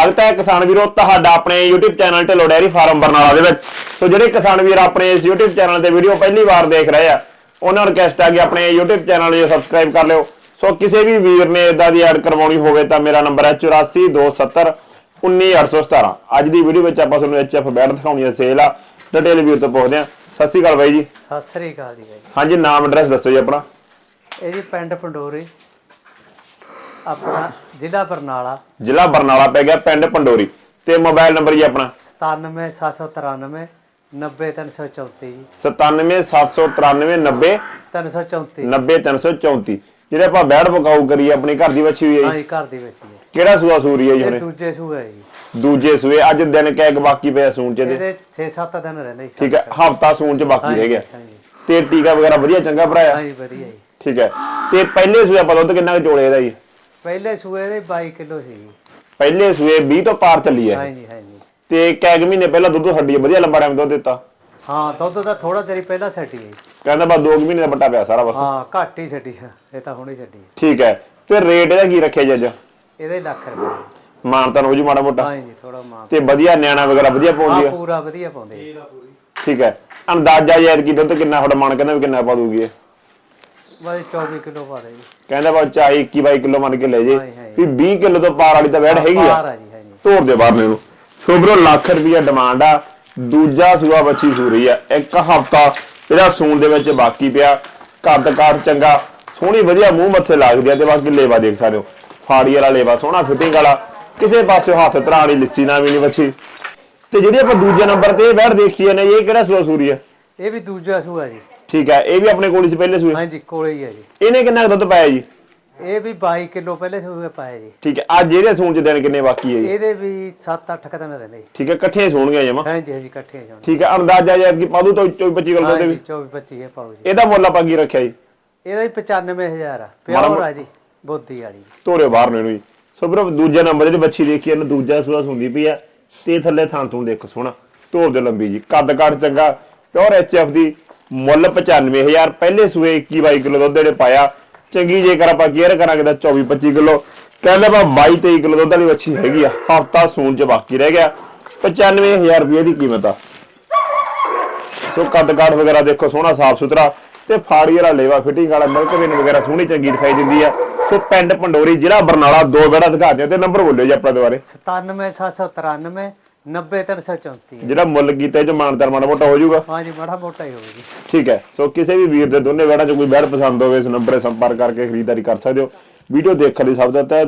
ਸਵਾਗਤ ਹੈ ਕਿਸਾਨ ਵੀਰੋ ਤੁਹਾਡਾ ਆਪਣੇ YouTube channel Dhillon dairy farm Barnala ਦੇ ਵਿੱਚ। ਸੋ ਜਿਹੜੇ ਕਿਸਾਨ ਵੀਰ ਆਪਣੇ ਇਸ YouTube ਚੈਨਲ ਤੇ ਵੀਡੀਓ ਪਹਿਲੀ ਵਾਰ ਦੇਖ ਰਹੇ ਆ ਉਹਨਾਂ ਨੂੰ ਰਿਕਵੈਸਟ ਆ ਕਿ ਆਪਣੇ YouTube ਚੈਨਲ ਨੂੰ ਸਬਸਕ੍ਰਾਈਬ ਕਰ ਲਿਓ। ਸੋ ਕਿਸੇ ਵੀ ਵੀਰ ਨੇ ਇਦਾਂ ਦੀ ਐਡ ਕਰਵਾਉਣੀ ਹੋਵੇ ਤਾਂ ਮੇਰਾ ਨੰਬਰ ਹੈ 8427 19817 ਅੱਜ ਦੀ ਵੀਡੀਓ ਵਿੱਚ ਆਪਾਂ ਤੁਹਾਨੂੰ HF ਬੈਡ ਦਿਖਾਉਣੀ ਹੈ ਸੇਲ ਆ। ਡਿਟੇਲ ਵੀਰ ਤੋਂ ਪੁੱਛਦੇ ਆ ਸਤਿ ਸ਼੍ਰੀ ਅਕਾਲ ਬਾਈ ਜੀ। ਸਤਿ ਸ੍ਰੀ ਅਕਾਲ ਜੀ ਬਾਈ ਹਾਂਜੀ ਨਾਮ ਐਡਰੈਸ ਦੱਸੋ ਜੀ ਆਪਣਾ। ਇਹ ਜੀ ਪਿੰਡ ਪੰਡੋਰੀ। ਆਪਣਾ ਜ਼ਿਲ੍ਹਾ ਬਰਨਾਲਾ। ਜ਼ਿਲ੍ਹਾ ਬਰਨਾਲਾ ਪੈ ਗਿਆ ਪਿੰਡ ਪੰਡੋਰੀ। ਤੇ ਮੋਬਾਈਲ ਨੰਬਰ ਜੀ ਆਪਣਾ? 97793 90334 ਜੀ 97793 334 90334 ਜਿਹੜੇ ਆਪਾਂ ਬੈੜ ਪਕਾਊ ਕਰੀ ਆਪਣੀ ਘਰ ਦੀ ਵੱਛੀ ਹੋਈ ਹੈ ਹਾਂ ਜੀ ਘਰ ਦੀ ਵਿੱਚ ਹੀ। ਕਿਹੜਾ ਸੂਆ ਸੂਰੀ ਹੈ ਜੀ ਇਹ ਹੁਣੇ? ਦੂਜੇ ਸੂ ਹੈ ਜੀ। ਦੂਜੇ ਸੂਏ ਅੱਜ ਦਿਨ ਕੈਕ ਬਾਕੀ ਪਿਆ ਸੂਣ ਚ ਦੇ ਇਹਦੇ 6-7 ਦਿਨ ਰਹਿੰਦੇ ਜੀ ਠੀਕ ਹੈ ਹਫਤਾ ਸੂਣ ਚ ਬਾਕੀ ਰਹਿ ਗਿਆ ਤੇ ਟੀਕਾ ਵਗੈਰਾ ਵਧੀਆ ਚੰਗਾ ਭਰਾਇਆ ਹਾਂ ਜੀ ਵਧੀਆ ਜੀ। ਠੀਕ ਹੈ। ਤੇ ਪਹਿਲੇ ਸੂਏ ਆਪਾਂ ਦੁੱਧ ਕਿੰਨਾ ਕੁ ਚੋਲੇ ਇਹਦਾ ਜੀ? ਪਹਿਲੇ ਸੂਏ ਦੇ 22 ਕਿਲੋ ਸੀ। ਜੀ ਪਹਿਲੇ ਸੂਏ 20 ਤੋਂ ਪਾਰ ਚੱਲੀ ਹਾਂ ਹੈ ਜੀ ਹਾਂ ਜੀ ਤੇ ਮਹੀਨੇ ਪਹਿਲਾਂ ਦੁੱਧ ਹੱਡੀ ਵਧੀਆ ਲੰਬਾ ਟਾਈਮ ਦੁੱਧ ਦਿੱਤਾ। ਹਾਂ ਦੁੱਧ ਦਾ ਥੋੜਾ ਚਿਰ ਪਹਿਲਾਂ ਛੱਡੀ ਹੈ ਜੀ। ਕਹਿੰਦਾ ਬਸ 2 ਮਹੀਨੇ ਦਾ ਬੱਟਾ ਪਿਆ ਸਾਰਾ ਬਸ। ਹਾਂ ਘੱਟ ਹੀ ਛੱਡੀ ਹੈ ਇਹ ਤਾਂ ਹੁਣੇ ਛੱਡੀ ਹੈ। ਠੀਕ ਹੈ ਤੇ ਰੇਟ ਇਹਦਾ ਕੀ ਰੱਖਿਆ ਜੀ ਅੱਜ? ਇਹਦੇ ਲੱਖ ਰੁਪਏ। ਮਾਨਤਨ ਹੋ ਜੂ ਮਾੜਾ ਮੋਟਾ। ਹਾਂ ਜੀ ਥੋੜਾ ਮਾਂ ਤੇ ਵਧੀਆ ਨਿਆਣਾ ਵਗੈਰਾ ਵਧੀਆ ਪਾਉਂਦੀ ਹਾਂ ਹੈ ਪੂਰਾ ਵਧੀਆ ਪਾਉਂਦੇ ਜੀ। ਠੀਕ ਹੈ ਅੰਦਾਜ਼ਾ ਯਾਰ ਕੀ ਦੁੱਧ ਕਿੰਨਾ ਤੁਹਾਡਾ ਮਨ ਕਹਿੰਦਾ ਵੀ ਕਿੰਨਾ ਪਾ ਦੂਗੀ ਇਹ। ਬਸ 24 ਕਿਲੋ ਪਾ ਦੇ ਜੀ। ਕਹਿੰਦਾ ਬਾ ਚਾਹੇ 21 22 ਕਿਲੋ ਮੰਨ ਕੇ ਲੈ ਜੇ। ਹਾਂ ਹਾਂ ਵੀ 20 ਕਿਲੋ ਤੋਂ ਪਾਰ ਵਾਲੀ ਤਾਂ ਵੈੜ ਹੈਗੀ ਆ। ਬਾਹਰ ਆ ਜੀ ਹਾਂ ਜੀ। ਤੋੜ ਦੇ ਬਾਹਰ ਨੂੰ। ਸੋ ਬਰੋ ਲੱਖ ਰੁਪਈਆ ਡਿਮਾਂਡ ਆ। ਦੂਜਾ ਸੂਆ ਬੱਚੀ ਸੂ ਰਹੀ ਆ। ਇੱਕ ਹਫਤਾ ਇਹਦਾ ਸੂਣ ਦੇ ਵਿੱਚ ਬਾਕੀ ਪਿਆ। ਕੱਦ ਕਾਠ ਚੰਗਾ। ਸੋਹਣੀ ਵਧੀਆ ਮੂੰਹ ਮੱਥੇ ਲੱਗਦੀ ਆ ਤੇ ਬਾਕੀ ਲੇਵਾ ਦੇਖ ਸਕਦੇ ਹੋ। ਫਾੜੀ ਵਾਲਾ ਲੇਵਾ ਸੋਹਣਾ ਫਿਟਿੰਗ ਵਾਲਾ। ਕਿਸੇ ਪਾਸੇ ਹੱਥ ਧਰਾਂ ਵਾਲੀ ਲਿੱਸੀ ਨਾ ਵੀ ਨਹੀਂ ਬੱਚੀ। ਤੇ ਜਿਹੜੀ ਆਪਾਂ ਦੂਜੇ ਨੰਬਰ ਤੇ ਇਹ ਵੈੜ ਦੇਖੀ ਨੇ ਇਹ ਕਿਹੜਾ ਸੂਆ ਸੂਰੀ ਆ? ਇਹ ਵੀ ਦੂਜਾ ਸੂਆ ਜੀ। ਠੀਕ ਹੈ ਇਹ ਵੀ ਆਪਣੇ ਕੋਲ ਹੀ ਸੀ ਪਹਿਲੇ ਸੂਏ? ਹਾਂਜੀ ਕੋਲੇ ਹੀ ਹੈ ਜੀ। ਇਹਨੇ ਕਿੰਨਾ ਕੁ ਦੁੱਧ ਪਾਇਆ ਜੀ? ਇਹ ਵੀ 22 ਕਿਲੋ ਪਹਿਲੇ ਸੂਏ ਪਾਏ ਜੀ। ਠੀਕ ਹੈ ਅੱਜ ਇਹਦੇ ਸੂਣ ਚ ਦਿਨ ਕਿੰਨੇ ਬਾਕੀ ਹੈ ਜੀ? ਇਹਦੇ ਵੀ 7-8 ਕਦਮ ਰਹਿੰਦੇ ਜੀ। ਠੀਕ ਹੈ ਇਕੱਠੇ ਸੂਣਗੇ ਜਮਾ? ਹਾਂਜੀ ਹਾਂਜੀ ਇਕੱਠੇ ਜਾਣ ਠੀਕ ਹੈ ਅੰਦਾਜ਼ਾ ਯਾਰ ਕਿ ਪਾਦੂ ਤੋਂ 24 25 ਕਿਲੋ ਦੇ ਹਾਂਜੀ ਵੀ 24-25 ਇਹ ਪਾਉ ਜੀ। ਇਹਦਾ ਮੁੱਲ ਆਪਾਂ ਕੀ ਰੱਖਿਆ ਜੀ? ਇਹਦਾ ਵੀ 95000 ਆ ਮਾੜਾ ਪਿਓਰ ਆ ਜੀ ਬੋਦੀ ਵਾਲੀ। ਤੋਰੇ ਬਾਹਰ ਨੂੰ ਇਹਨੂੰ ਜੀ। ਸੋ ਬਰੋ ਦੂਜੇ ਨੰਬਰ ਜਿਹੜੀ ਬੱਚੀ ਦੇਖੀ ਇਹਨੂੰ ਦੂਜਾ ਸੂਆ ਸੁੰਦੀ ਪਈ ਆ ਤੇ ਥੱਲੇ ਥਾਂ ਤੋਂ ਦੇਖੋ ਸੋਹਣਾ। ਤੋਰ ਦੇ ਲੰਬੀ ਜੀ ਕੱਦ ਕਾਠ ਚੰਗਾ ਪਿਓਰ ਐਚਐਫ ਦੀ ਮੁੱਲ 95000 ਪਹਿਲੇ ਸੂਏ 21 22 ਕਿਲੋ ਦੁੱਧ ਜਿਹੜੇ ਪਾਇਆ। ਚੰਗੀ ਜੇਕਰ ਆਪਾਂ ਕੇਅਰ ਕਰਾਂਗੇ ਤਾਂ 24 25 ਕਿਲੋ। ਕਹਿੰਦੇ ਆਪਾਂ 22 23 ਕਿਲੋ ਦੁੱਧ ਵਾਲੀ ਬੱਚੀ ਹੈਗੀ ਆ। ਹਫਤਾ ਸੂਣ ਚ ਬਾਕੀ ਰਹਿ ਗਿਆ। 95000 ਰੁਪਏ ਦੀ ਕੀਮਤ ਆ। ਸੋ ਕੱਦ ਕਾਠ ਵਗੈਰਾ ਦੇਖੋ, ਸੋਹਣਾ ਸਾਫ਼ ਸੁਥਰਾ ਤੇ ਫਾੜੀ ਵਾਲਾ ਲੇਵਾ ਫਿਟਿੰਗ ਵਾਲਾ, ਮਿਲਕ ਵੇਨ ਵਗੈਰਾ ਸੋਹਣੀ ਚੰਗੀ ਦਿਖਾਈ ਦਿੰਦੀ ਆ। ਸੋ ਪਿੰਡ ਪੰਡੋਰੀ ਜ਼ਿਲ੍ਹਾ ਬਰਨਾਲਾ, ਦੋ ਬੇੜਾ ਦਿਖਾਦੇ ਤੇ ਨੰਬਰ ਬੋਲਿਓ ਜੀ ਆਪਣਾ ਦੁਬਾਰੇ। 97793 90334 ਜਿਹੜਾ ਮੁੱਲ ਕੀਤਾ ਚ ਮਾਨਦਾਰ ਮਾੜਾ ਮੋਟਾ ਹੋ ਜਾਊਗਾ? ਹਾਂਜੀ ਮਾੜਾ ਮੋਟਾ ਹੀ ਹੋਊਗੀ ਠੀਕ ਹੈ ਸੋ ਕਿਸੇ ਵੀ ਵੀਰ ਦੇ ਦੋਨੇ ਬੇੜਾਂ ਚ ਕੋਈ ਬੈੜ ਪਸੰਦ ਹੋਵੇ ਇਸ ਨੰਬਰ ਸੰਪਰਕ ਕਰਕੇ ਖਰੀਦਦਾਰੀ ਕਰ ਸਕਦੇ ਹੋ। ਵੀਡੀਓ ਦੇਖਣ ਲਈ ਸਭ ਦਾ ਤਹਿ